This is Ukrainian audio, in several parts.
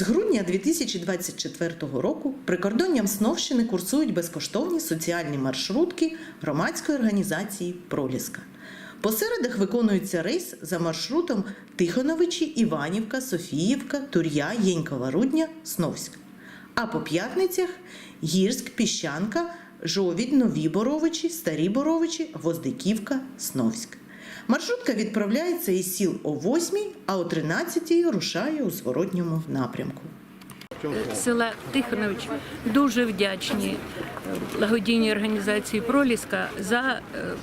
З грудня 2024 року прикордонням Сновщини курсують безкоштовні соціальні маршрутки громадської організації Проліска. По середах виконується рейс за маршрутом Тихоновичі, Іванівка, Софіївка, Тур'я, Єнькова Рудня, Сновськ. А по п'ятницях Гірськ, Піщанка, Жовідь, Нові Боровичі, Старі Боровичі, Гвоздиківка, Сновськ. Маршрутка відправляється із сіл о 8, а о 13 рушає у зворотньому напрямку. села Тихонович дуже вдячні е, благодійній організації Проліска за е,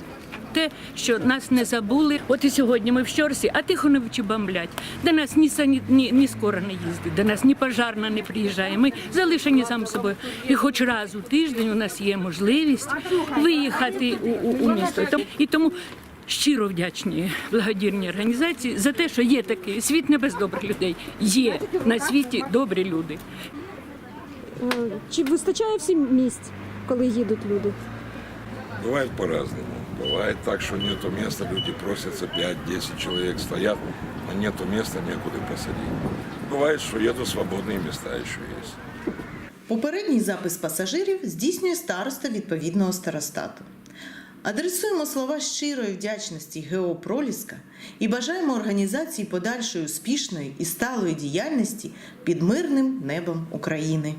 те, що нас не забули. От і сьогодні ми в Щорсі, а Тихоновичі бомблять. До нас ні сані, ні, ні скоро не їздить, до нас ні пожарна не приїжджає. Ми залишені сам собою. І хоч раз у тиждень у нас є можливість виїхати у, у, у місто. І тому щиро вдячні благодійній організації за те, що є такий світ не без добрих людей. Є на світі добрі люди. Е, Чи вистачає всім місць, коли їдуть люди? Бывает по-разному. Бывает так, что нету места, люди просятся, 5-10 человек стоят, а нету места, некуда посадить. Бывает, что едут свободные места еще есть. Попередній запис пасажирів здійснює староста відповідного старостату. Адресуємо слова щирої вдячності Геопроліска і бажаємо організації подальшої успішної і сталої діяльності під мирним небом України.